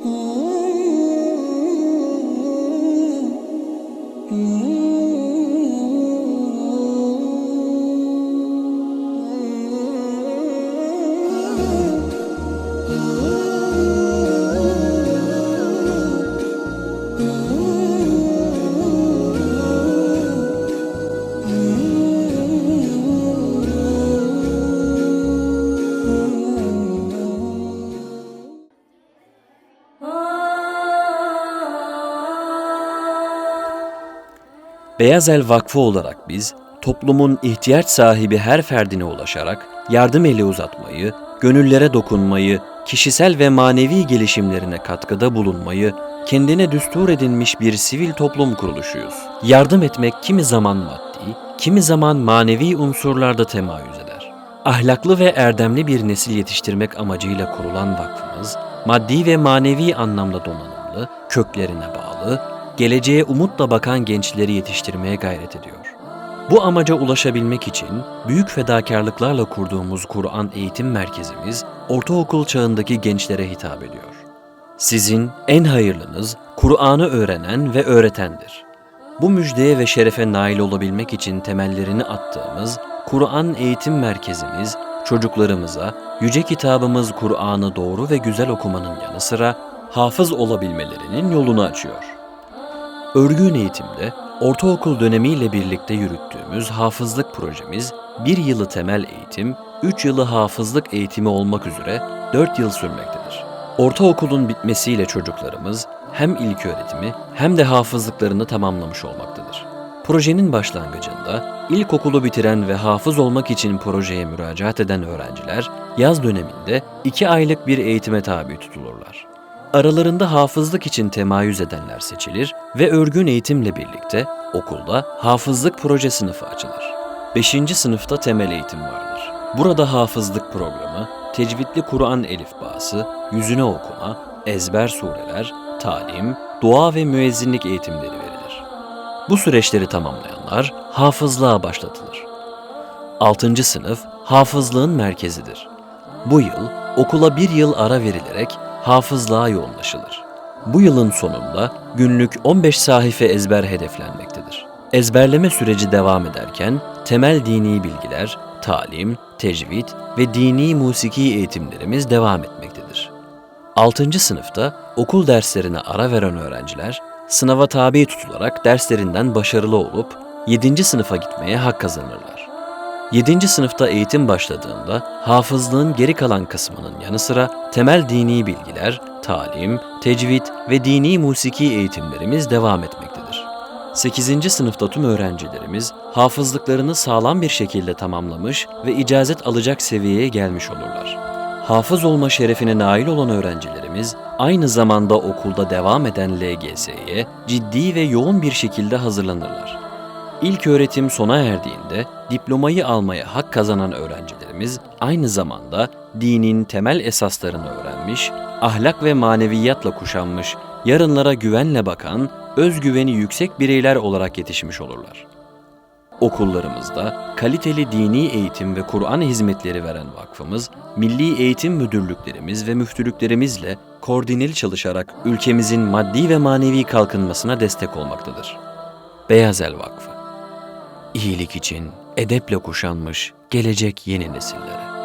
Mm-hmm. Beyazel Vakfı olarak biz, toplumun ihtiyaç sahibi her ferdine ulaşarak yardım eli uzatmayı, gönüllere dokunmayı, kişisel ve manevi gelişimlerine katkıda bulunmayı, kendine düstur edinmiş bir sivil toplum kuruluşuyuz. Yardım etmek kimi zaman maddi, kimi zaman manevi unsurlarda temayüz eder. Ahlaklı ve erdemli bir nesil yetiştirmek amacıyla kurulan vakfımız, maddi ve manevi anlamda donanımlı, köklerine bağlı, geleceğe umutla bakan gençleri yetiştirmeye gayret ediyor. Bu amaca ulaşabilmek için büyük fedakarlıklarla kurduğumuz Kur'an eğitim merkezimiz ortaokul çağındaki gençlere hitap ediyor. Sizin en hayırlınız Kur'an'ı öğrenen ve öğretendir. Bu müjdeye ve şerefe nail olabilmek için temellerini attığımız Kur'an eğitim merkezimiz çocuklarımıza yüce kitabımız Kur'an'ı doğru ve güzel okumanın yanı sıra hafız olabilmelerinin yolunu açıyor. Örgün eğitimde ortaokul dönemiyle birlikte yürüttüğümüz hafızlık projemiz bir yılı temel eğitim, 3 yılı hafızlık eğitimi olmak üzere 4 yıl sürmektedir. Ortaokulun bitmesiyle çocuklarımız hem ilk öğretimi hem de hafızlıklarını tamamlamış olmaktadır. Projenin başlangıcında ilkokulu bitiren ve hafız olmak için projeye müracaat eden öğrenciler yaz döneminde 2 aylık bir eğitime tabi tutulurlar. Aralarında hafızlık için temayüz edenler seçilir ve örgün eğitimle birlikte okulda hafızlık proje sınıfı açılır. 5. sınıfta temel eğitim vardır. Burada hafızlık programı, tecvidli Kur'an elifbası, yüzüne okuma, ezber sureler, talim, dua ve müezzinlik eğitimleri verilir. Bu süreçleri tamamlayanlar hafızlığa başlatılır. 6. sınıf hafızlığın merkezidir. Bu yıl okula bir yıl ara verilerek hafızlığa yoğunlaşılır. Bu yılın sonunda günlük 15 sahife ezber hedeflenmektedir. Ezberleme süreci devam ederken temel dini bilgiler, talim, tecvid ve dini musiki eğitimlerimiz devam etmektedir. 6. sınıfta okul derslerine ara veren öğrenciler sınava tabi tutularak derslerinden başarılı olup 7. sınıfa gitmeye hak kazanırlar. 7. sınıfta eğitim başladığında hafızlığın geri kalan kısmının yanı sıra temel dini bilgiler, talim, tecvid ve dini musiki eğitimlerimiz devam etmektedir. 8. sınıfta tüm öğrencilerimiz hafızlıklarını sağlam bir şekilde tamamlamış ve icazet alacak seviyeye gelmiş olurlar. Hafız olma şerefine nail olan öğrencilerimiz aynı zamanda okulda devam eden LGS'ye ciddi ve yoğun bir şekilde hazırlanırlar. İlk öğretim sona erdiğinde diplomayı almaya hak kazanan öğrencilerimiz aynı zamanda dinin temel esaslarını öğrenmiş, ahlak ve maneviyatla kuşanmış, yarınlara güvenle bakan, özgüveni yüksek bireyler olarak yetişmiş olurlar. Okullarımızda kaliteli dini eğitim ve Kur'an hizmetleri veren vakfımız, milli eğitim müdürlüklerimiz ve müftülüklerimizle koordineli çalışarak ülkemizin maddi ve manevi kalkınmasına destek olmaktadır. Beyazel Vakfı İyilik için edeple kuşanmış gelecek yeni nesillere.